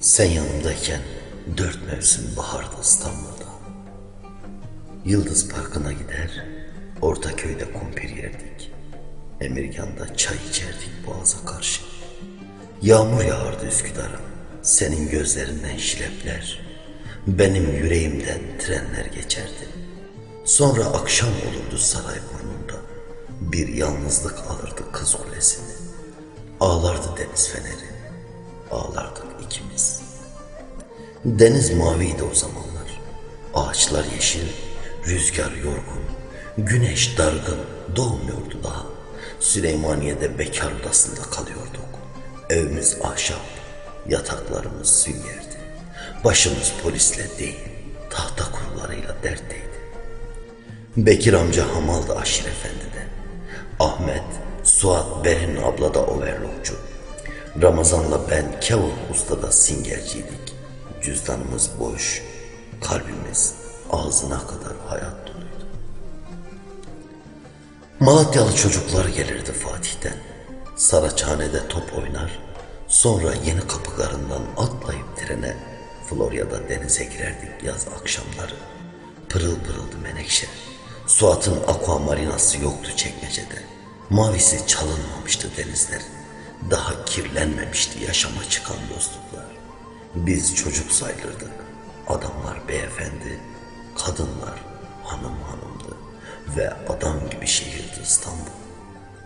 Sen yanımdayken dört mevsim bahardı İstanbul'da. Yıldız Parkı'na gider, Ortaköy'de kumpir yerdik. Emirgan'da çay içerdik boğaza karşı. Yağmur yağardı Üsküdar'a, senin gözlerinden şilepler. Benim yüreğimden trenler geçerdi. Sonra akşam olurdu saray burnunda. Bir yalnızlık alırdı kız kulesini. Ağlardı deniz feneri. Ağlardık ikimiz. Deniz maviydi o zamanlar. Ağaçlar yeşil, rüzgar yorgun, güneş dargın, doğmuyordu daha. Süleymaniye'de bekar odasında kalıyorduk. Evimiz ahşap, yataklarımız süngerdi. Başımız polisle değil, tahta kurularıyla dertteydi. Bekir amca hamaldı Aşir Efendi'de. Ahmet, Suat, Beren abla da overlockçu. Ramazan'la ben Kevin Usta'da singerciydik. Cüzdanımız boş, kalbimiz ağzına kadar hayat doluydu. Malatyalı çocuklar gelirdi Fatih'ten. Saraçhane'de top oynar, sonra yeni kapılarından atlayıp trene Florya'da denize girerdik yaz akşamları. Pırıl pırıldı menekşe. Suat'ın aquamarinası yoktu çekmecede. Mavisi çalınmamıştı denizlerin. Daha kirlenmemişti yaşama çıkan dostluklar. Biz çocuk sayılırdık. Adamlar beyefendi, kadınlar hanım hanımdı. Ve adam gibi şehirdi İstanbul.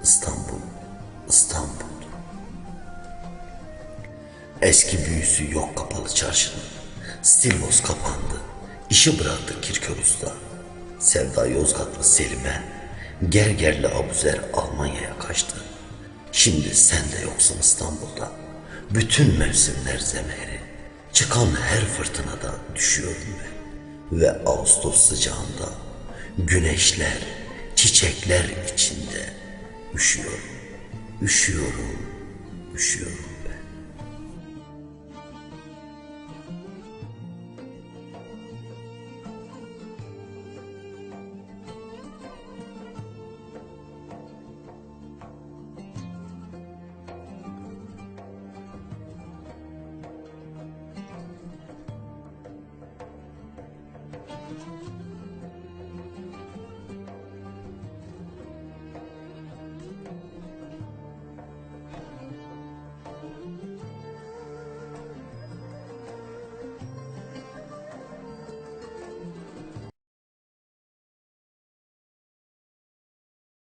İstanbul, İstanbul'du. Eski büyüsü yok kapalı çarşının. Stilvos kapandı. İşi bıraktı Kirkör Usta. Sevda Yozgatlı Selim'e, Gergerli Abuzer Almanya'ya kaçtı. Şimdi sen de yoksun İstanbul'da. Bütün mevsimler zemheri. Çıkan her fırtınada düşüyorum ben. Ve Ağustos sıcağında güneşler, çiçekler içinde üşüyorum. Üşüyorum, üşüyorum Música